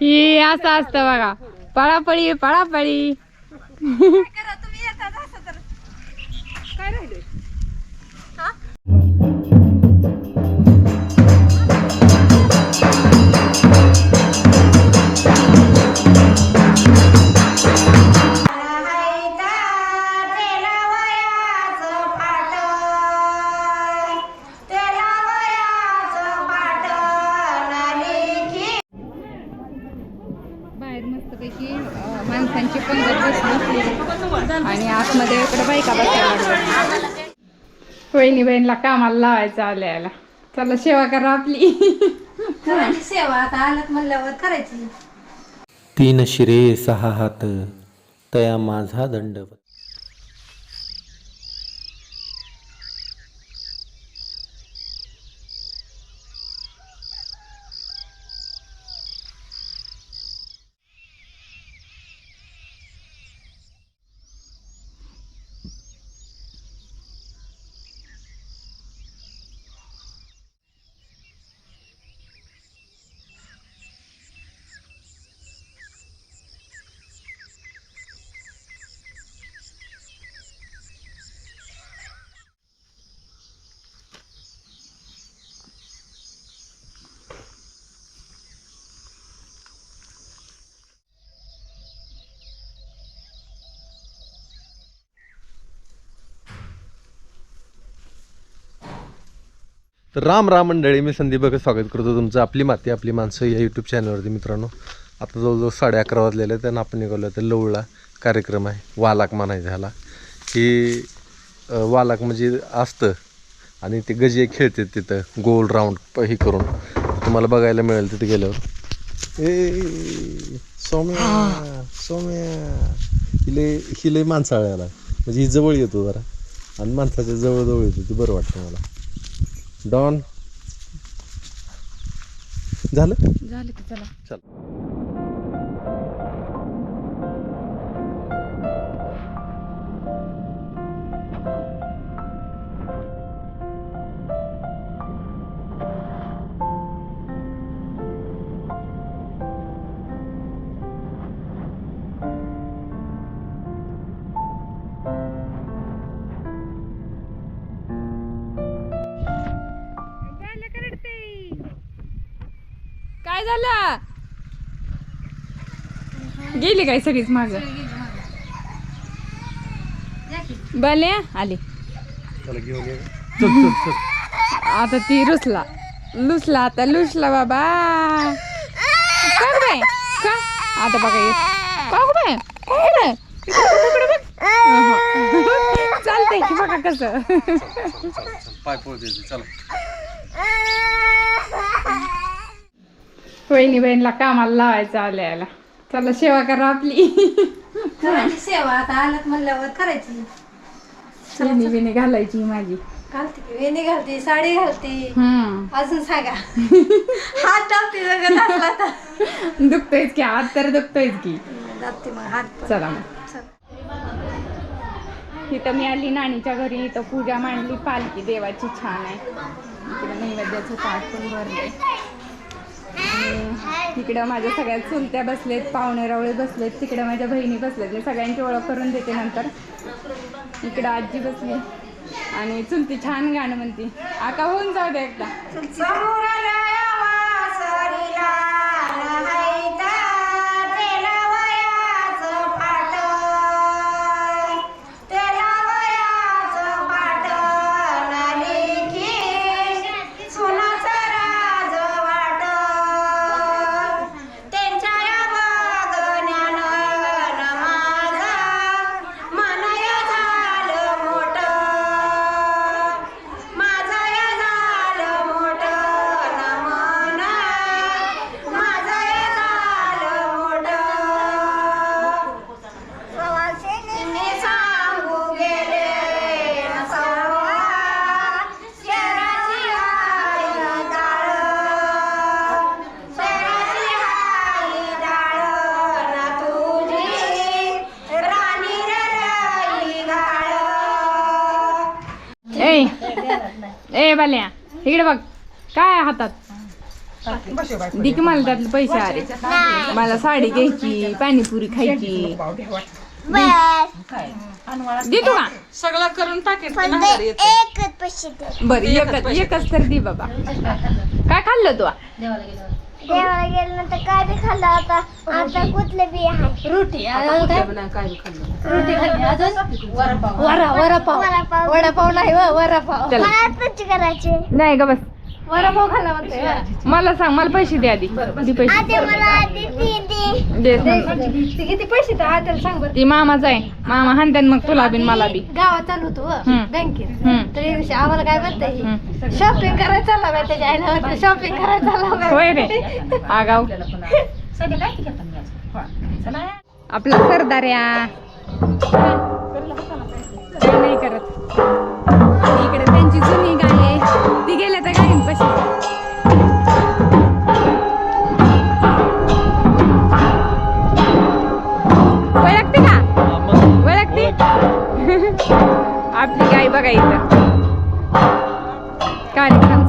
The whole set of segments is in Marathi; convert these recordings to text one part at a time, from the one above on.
ही असं असतं बघा. पळापळी पळापळी. काय राहिले आतमध्ये इकडे बायका बसायला. वहिनी बहिणीला कामाला लावायचं आल्याला चला सेवा करा आपली. सेवा आता आलत म्हणल्यावर करायची. तीन शिरे सहा हात तया माझा दंडवत. तर राम राम मंडळी मी संदीप बघा स्वागत करतो तुमचं आपली माती आपली माणसं या यूट्यूब चॅनलवरती मित्रांनो. आता जवळजवळ साडे अकरा वाजलेले आहेत आणि आपण निघालो तर लवळा. कार्यक्रम आहे वालाक म्हणायचं ह्याला. की अं, वालाक म्हणजे असतं आणि ते गजे खेळतात तिथं गोल राऊंड हे करून. तुम्हाला बघायला मिळेल तिथे गेल्यावर. ए सोम्या सोम्या. हिले हिले माणसाळ्याला. म्हणजे ही जवळ येतो जरा. आणि माणसाच्या जवळ जवळ येतो ते बरं वाटतं मला. डॉन. झालं? झालं की चला. चल. काय झालं? गेली काय सगळीच माग? बल्या आली. चला घेऊन ये. चल चल चल. आता ती रुसला. लुसला आता लुसला बाबा. बाई? का? आता बघा ये का गं बाई? का गं बाई? इकडं बघ, इकडं बघ. अहं. चालतंय की बघा कसं पाय पोहोच चला. वहिनी बहिणीला कामाला लावायचं आल्याला चला सेवा करा आपली करायची सेवा आता आलत म्हणल्यावर करायची वहिनी बिणी घालायची माझी घालते की वेणी घालते साडी घालते हम्म अजून सांगा हात दाबते जगत असला तर दुखतोयच की हात तर दुखतोयच की दाबते मग हात पण. चला मग इथं मी आली नाणीच्या घरी इथं पूजा मांडली पालखी देवाची छान आहे इकडं नैवेद्याचं ताट पण भरले आणि इकडं माझ्या सगळ्या चुलत्या बसलेत पाहुणे रावळे बसलेत तिकडं माझ्या बहिणी बसलेत. मी सगळ्यांची ओळख करून देते नंतर. इकडं आजी बसली. आणि चुलती छान गाणं म्हणती. आका होऊन जाऊ दे एकदा. इकडे बघ. काय आहे हातात? दे की मला त्यातले पैसे अरे. मला साडी घ्यायची पाणीपुरी खायची. दे तू का? सगळं करून टाकेल ते ना घरी येतं. एकच पैसे दे. बर एकच एकच तर दे बाबा. काय खाल्लं तू? देवाला गेल्यानंतर काय बी खाल्लं आता? आता कुठलं बी आहे? रोटी. अजून काय? रोटी खाल्ली. अजून? वडापाव. वरा वरापाव वडापाव. वडापाव नाही व वरापाव चला. मला तुझी करायचे. नाही ग बस. खाल्ला म्हणते. मला सांग मला पैसे दे आधी. दे पैसे. आधी मला आधी ती दी. दे. दे, सांग. ते किती पैसे तर आत्याला सांग बरं. ती मामाचा आहे मामा हाणत्यान मग तुला बिन मला बी. गावात चालू होतो. बँकेत. तर दिवशी आम्हाला काय म्हणते. शॉपिंग करायला चालला बाई त्याच्या आईला शॉपिंग करायला चालला बाई. होय रे. आगाव. आपला सरदार्या. काय नाही करत. इकडे त्यांची जुनी गाय ओळखते का? ओळखते आपली गाय बघा इथं. कार्यक्रम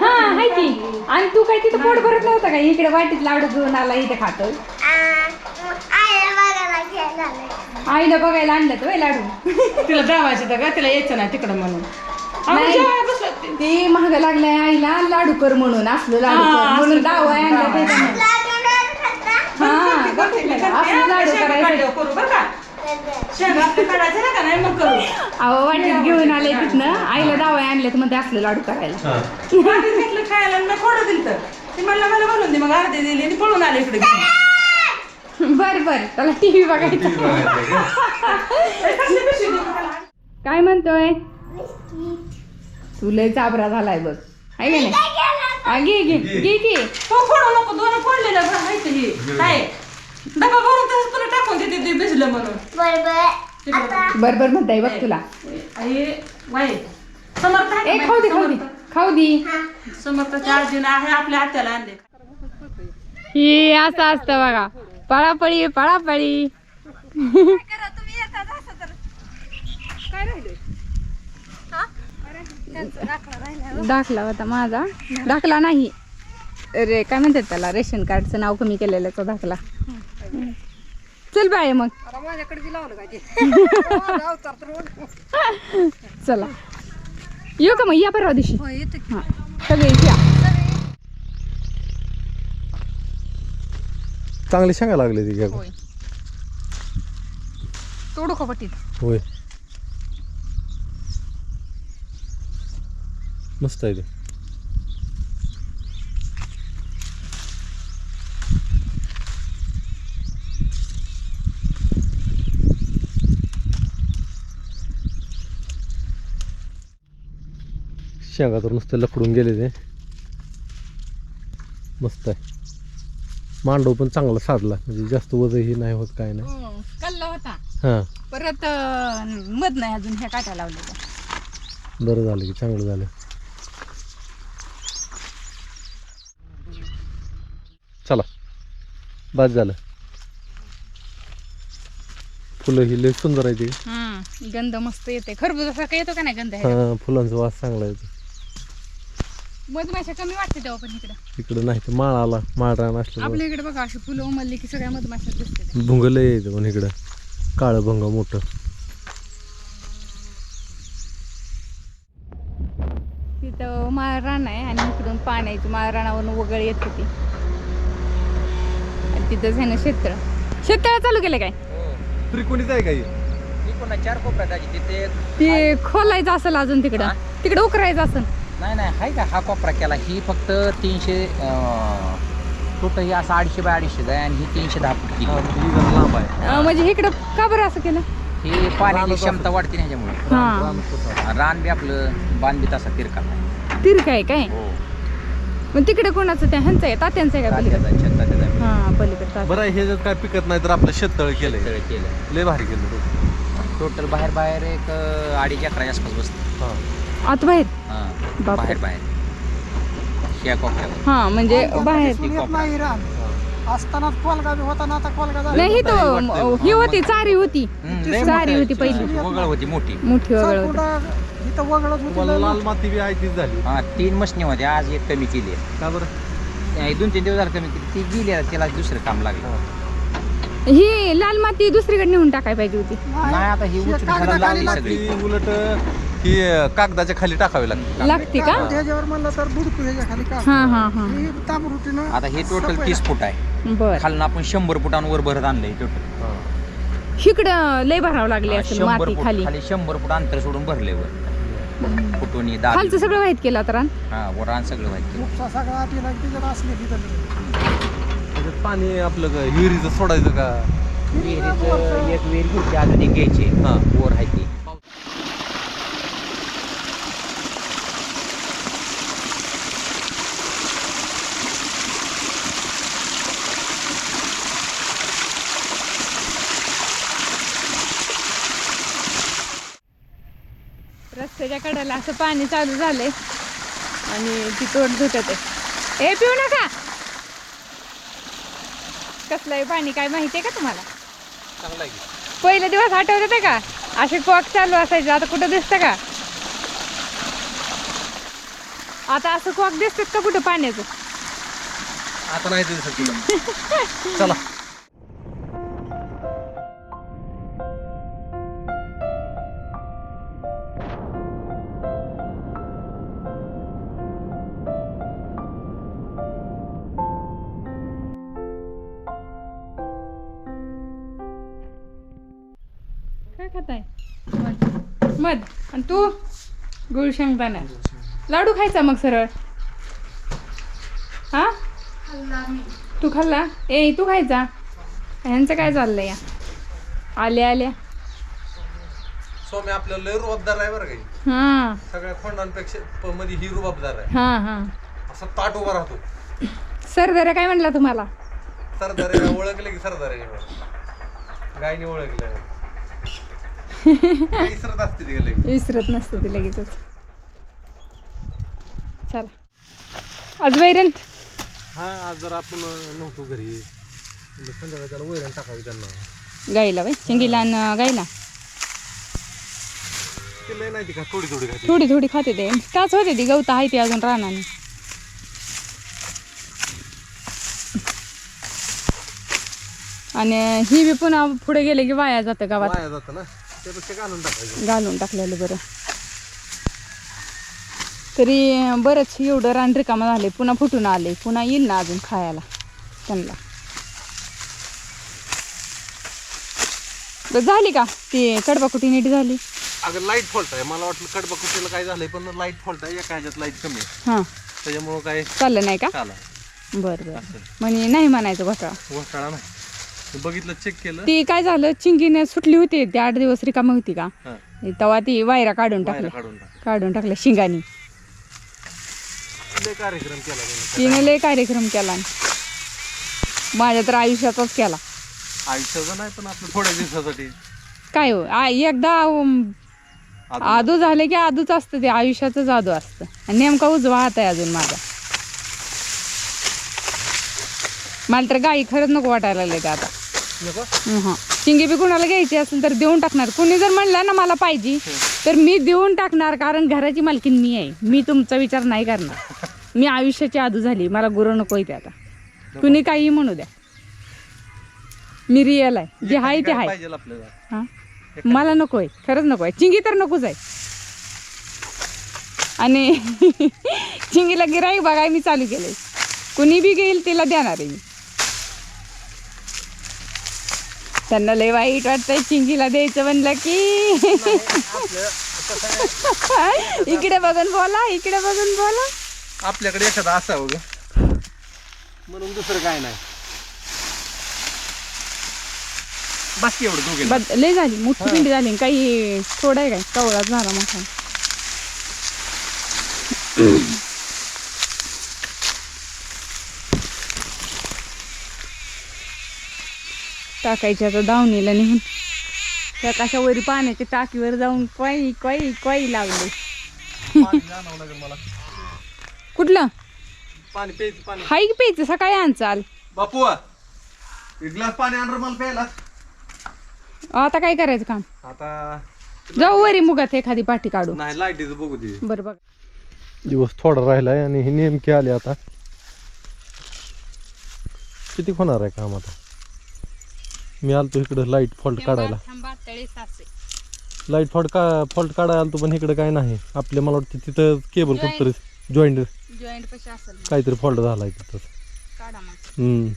हा हाय की. आणि तू काय तिथं पोट भरत नव्हतं का? इकडे वाटीत लाडू घेऊन आला इथे खातो आ, मग आईला बघायला घ्यायला आलंय. आईला बघायला आणलं तर लाडू. तिला दावायचं तर का? तिला यायचं नाही तिकडं म्हणून. आम्ही नाही. जेवायला बसलो होते. ते महाग लागलंय आईला लाडू कर म्हणून. असलं लाडू कर. हा, म्हणून असलं दावा आहे आणला दावा. त्याच्यानं. लाडू नाही खाता? हा बघितलं का? असलं लाडू शेंगा करायचं. काढल्यावर करू बरं का? शेंगा आपल्या काढायचं ना का? नाही मग करू. अहो वाटीत घेऊन आले तिथनं. आईला दावा आणले तर मध्ये असलं लाडू करायला. घेतलं खायला आणि मी थोडं दिलं तर. ती म्हणलं मला भरून दे. मग अर्धी दिली आणि पळून आले इकडे घेऊन. बर बर. त्याला टीव्ही बघायचा? काय म्हणतोय? तुला चाबरा झालाय बघ. आहे का नाही? हा, घे घे. घे. घे तो फोडू नको दोन फोडलेलं माहिती ही काय? डबा भरून तसंच तुला टाकून देते ते भिजलं म्हणून. बर बर म्हणताय बघ तुला. समर्थ ए खाऊ दे खाऊ दे. खाऊ दे. समर्थाच्या आजीनं आहे आपल्या आत्याला आणले. हे असं असतं बघा. पळापळी पळापळी. दाखला होता माझा. दाखला नाही. रे काय म्हणतात त्याला? रेशन कार्डचं नाव कमी केलेल्याचा दाखला. चल बाय मग. चला. येऊ का मग? या परवा दिवशी. हा. सगळे या. चांगली शेंगा लागली ती होय. तोडू का पट्टीत? होय. मस्त आहे ते. शेंगा तर नुसतं लकडून गेले ते. मस्त आहे. मांडव पण चांगला साधला. म्हणजे जास्त वजही नाही होत काय नाही. कल्ला होता. हां. परत अं, मध नाही अजून ह्या काट्या लावलेल्या बरं झालं की चांगलं झालं. चला. बाद झालं. फुलं ही लय सुंदर आहे ती गंध मस्त येते. खरबुजासारखा येतो का नाही गंध? हा फुलांचा वास चांगला येतो. मधमाशा कमी वाटते तेव्हा पण इकडं. इकडं नाही तर माळ आला. माळ रान असल्यामुळे आपल्या इकडे बघा अशी फुलं उमलली की सगळ्या मधमाशा दिसते भुंग लय येतं पण इकडं. काळं भंग मोठं. तिथं माळ रान आहे आणि इकडून पाण्याची माळ रानावरून वगळ येत होती. आणि तिथंच आहे ना शेततळ शेततळ चालू केलं काय? त्रिकोणीच आहे काही? चार कोपऱ्यात आहे तिथे एक- ते खोलायचं असेल अजून तिकडं. तिकडं उकरायचं असेल. नाही नाही आहे का हा कोपरा केला. ही फक्त तीनशे टोटल ही असं अडीचशे बाय अडीचशे आहे आणि ही तीनशे दहा फूट केली. ही जरा लांब आहे. अं, म्हणजे इकडं का बरं असं केलं? ही पाण्याची क्षमता वाढते ना ह्याच्यामुळे. हा. रान बी आपलं बांध बी तसा तिरका आहे. तिरक. आहे काय? हो. मग तिकडे कोणाचं त्या ह्यांचं आहे? तात्यांचं आहे का पलीकडे? हा पलीकडे तात्या. बरं हे जर काय पिकत नाही तर आपलं शेततळ केलंय. सगळं केलं लय भारी केलं. टोटल बाहेर बाहेर एक अं, अडीच अकराच्या आसपास बसतं. हा. आत बाहेर? हां. बाहेर बाहेर. कोपऱ्यावर. हा म्हणजे बाहेर. ती कोपरा. नाही तो ही होती चारी होती. चारी होती पहिली. वगळ होती मोठी. मोठी वगळ होती. लाल माती बी आहे तीच झाली. हा तीन मशनी होत्या आज एक कमी केली. आहे. का बरं? हे दोन तीन दिवस झाले कमी केली. ती गेली आता तिला दुसरं काम लागलं. ही लाल माती दुसरीकडे नेऊन टाकाय पाहिजे होती. नाही आता ही उचलून लावली सगळी. उलट ही कागदाच्या खाली टाकावी लागते लागते का? हा हा हा. आता हे टोटल तीस फूट आहे. बर. खालनं आपण शंभर फुटांवर भरत आणलंय टोटल इकडं लय भरावं लागले असेल शंभर माती फूट खाली. खाली शंभर फूट अंतर सोडून भरले वर. फुटोनी दाब. खालचं सगळं वाईट केलं आता रान? हा वर रान सगळं माहिती त्याच्यात पाणी आपलं क- विहिरीचं सोडायचं का? विहिरीचं एक विहीर घ्यायची अजून एक घ्यायची. हा. वर आहे ती. रस्त्याच्या कडेला असं पाणी चालू झालंय. आणि ती तोड झुटत आहे ए पिऊ नका! कसलं आहे पाणी काय माहितीये का तुम्हाला? चांगलं आहे की. पहिले दिवस आठवत ते का? असे कॉक चालू असायचे आता कुठं दिसतं का? आता असं कॉक दिसतात का कुठं पाण्याचं? आता नाही दिसत चला. मध. आणि तू गुळ शेंगदाणा लाडू खायचा मग सरळ. हा? तू खाल्ला? ए तू खायचा? ह्यांचं काय चाललंय या? आल्या आल्या. स्वामी आपल्याला लय रुबाबदार आहे बरं काही हा. सगळ्या खोंडांपेक्षा मध्ये ही रुबाबदार आहे. हा हा. असा ताट उभा राहतो. सरदारा काय म्हणला तुम्हाला? सरदारे ओळखले की सरदारे गायने ओळखलं. इसरत असते ती लगेच. विसरत नसतं ते लगेचच. चला. आज वैरण? हा आज जर आपण नव्हतो घरी. संध्याकाळी त्याला वैरण टाकावी त्यांना. गाईला बाई शिंगीला आणि गाईला? ते लय नाही ती का थोडी थोडी खाते. थोडी थोडी खाते ते. त्याच होते ती गवता आहे ती अजून राहणार आणि ही बी पुन्हा पुढे गेले की वाया जातं गावात. वाया जातं ना? त्यापेक्षा घालून टाकायचं. घालून टाकलेलं बरं. तरी बरंच एवढं रान रिकामं झाले पुन्हा फुटून आले पुन्हा येईल ना अजून खायला त्यांना. बरं, झाली का? ती कडबाकुटी नीट झाली. अगं लाइट फॉल्ट आहे. मला वाटलं कडबा कुठेला काय झालंय पण लाइट फॉल्ट आहे. एका ह्याच्यात लाइट कमी आहे. हां. त्याच्यामुळं काय चाललं नाही का? बरं बरं. म्हणजे नाही म्हणायचं घोटाळा. घोटाळा नाही. बघितलं चेक केलं? ती काय झालं चिंगीने सुटली होती ती आठ दिवस रिकामी होती का? हा. तेव्हा ती वायरा काढून टाकल्या काढून टाक काढून टाकल्या शिंगानी. लय कार्यक्रम केला त्यांनी. तिने लय कार्यक्रम केला. माझ्या तर आयुष्याचाच केला. आयुष्याचं नाही पण आपलं थोड्या दिवसासाठी. काय हो आ- एकदा अम, आदू. झाले की आदूच असतं ते आयुष्याचंच आदू असतं. आणि नेमका उजवा हात आहे अजून माझा. मला तर गाई खरंच नको वाटायला लागले ते आता? हां. चिंगी बी कुणाला घ्यायची असेल तर देऊन टाकणार. कुणी जर म्हणलं ना मला पाहिजे तर मी देऊन टाकणार कारण घराची मालकीन मी आहे. मी तुमचा विचार नाही करणार. मी आयुष्याची आदू झाली. मला गुरु नको ते आता. कुणी काही म्हणू द्या. मी रिअल आहे. जे आहे ते आहे. पाहिजे आपल्याला. हा? मला नको आहे खरंच नको आहे चिंगी तर नकोच आहे. आणि चिंगीला गिराईक बघाय मी चालू केलंय. कुणी बी घेईल तिला देणार आहे मी. त्यांना लय वाईट वाटतंय. चिंगीला द्यायचं म्हणलं की. इकडे बघून बोला इकडे बघून बोला. आपल्याकडे एखादा असावं ग. म्हणून दुसरं काय नाही. बाकी एवढं दोघे बद लय झाली. मोठी पिंडी झाली आणि काही थोडं आहे काय? कवळाच झाला मोठा. टाकायच्या आता दावणीला नेऊन. त्या कशावरी पाण्याच्या टाकीवर जाऊन कोई कोई कोई लावले. पाणी आणावं लागेल कुठलं? पाणी प्यायचं पाणी. हाय की प्यायचं? सकाळी आण चाल. बापू एक ग्लास पाणी आण रे मला प्यायला. आता काय करायचं काम? आता जाऊ वरी मुगात एखादी पाठी काढू. नाही लाईटीचं बघू दे. बरं बघ. दिवस थोडा राहिलाय आणि हे नेमके आले आता. किती होणार आहे काम आता? मी आलतो इकडं लाइट फॉल्ट काढायला. लाइट फॉल्ट का फॉल्ट काढायला आलतो पण इकडे काय नाही. आपल्या मला वाटतं तिथं केबल कुठतरी जॉईंट जॉईंट कशी असेल. काहीतरी फॉल्ट झालाय तिथं. काढा मग. हम्म.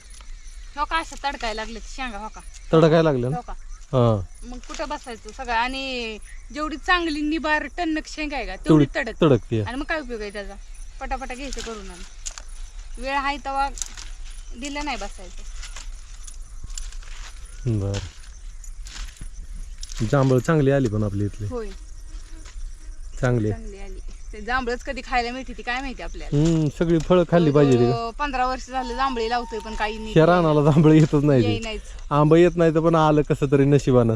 हो का असं तडकायला लागले शेंगा हो का? तडकाय लागलं ना? हो का? हा. मग कुठं बसायचं सगळं? आणि जेवढी चांगली निबार टन्नक शेंगा आहे का तेवढी तेवढी तडक. तडकते. आणि मग काय उपयोग आहे त्याचा? पटापटा घ्यायचं करून वेळ आहे तेव्हा दिलं नाही बसायचं. बर. जांभळ चांगली आली पण आपली इथली. होय. चांगली. चांगली आली. ते जांभळच कधी खायला मिळते ती काय माहिती आपल्याला? हम्म सगळी फळं खाल्ली पाहिजे ती. तो पंधरा वर्ष झालं जांभळी लावतोय पण काही नाही. ह्या रानाला जांभळ येतच नाही येई ते नाहीच. आंबा येत नाही तर पण आलं कसं तरी नशिबानं.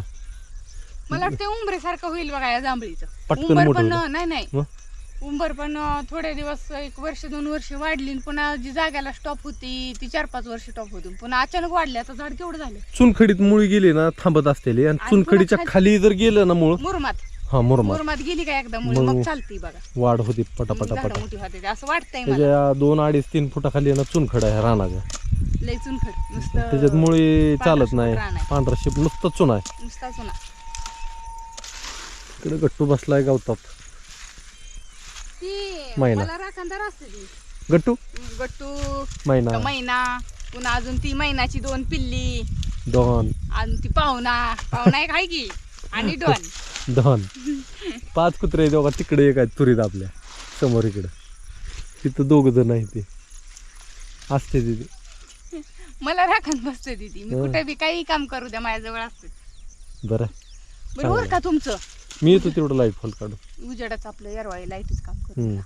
मला वाटतं उंबरे सारखं होईल बघा या जांभळीचं. पटकन उंबर मोठं पण होईल. नाही नाही. मग? उंबर पण थोडे दिवस एक वर्ष दोन वर्ष वाढली पुन्हा जी जाग्याला स्टॉप होती ती चार पाच वर्ष स्टॉप होती. पुन्हा अचानक वाढली आता झाड केवढं झालं? चुनखडीत मुळी गेली ना थांबत असलेली. आणि चुनखडीच्या खाली जर गेलं ना मूळ? मुरमात. हा मुरमाड मुरमात गेली का एकदा मुळे? मग- चालती बघा. वाढ होती पटापटा झाडं पटा मोठी होते ते असं वाटतंय मला. त्याच्या दोन अडीच तीन फुटाखाली ना चुनखड आहे रानाच्या लय चुनखड नुसतं त्याच्यात मुळी चालत नाही. रान आहे. पांढरा शिप नुसतं चुन आहे. नुसता चुना. तिकडे गट्टू बसलाय गवतात. मला राखणदार असते ती. गट्टू? गट्टू. मैना का मैना पुन्हा अजून ती मैनाची दोन पिल्ली. डॉन. आणि ती पाहुणा. पाहुणा एक आहे की? आणि डॉन. डॉन. पाच कुत्रे दोघा. तिकडे एक आहेत तुरीत आपल्या. समोर इकडं. तिथं दोघ जण आहे ते. असते तिथे मला राखण बसते ती मी. कुठे बी काही काम करू द्या माझ्याजवळ असते. बरं. बरोबर का तुमचं. मी येतो तेवढं लाइट फॉल काढून. उजेडाचं आपलं येरवाळी लाईटीच काम करू हम्म.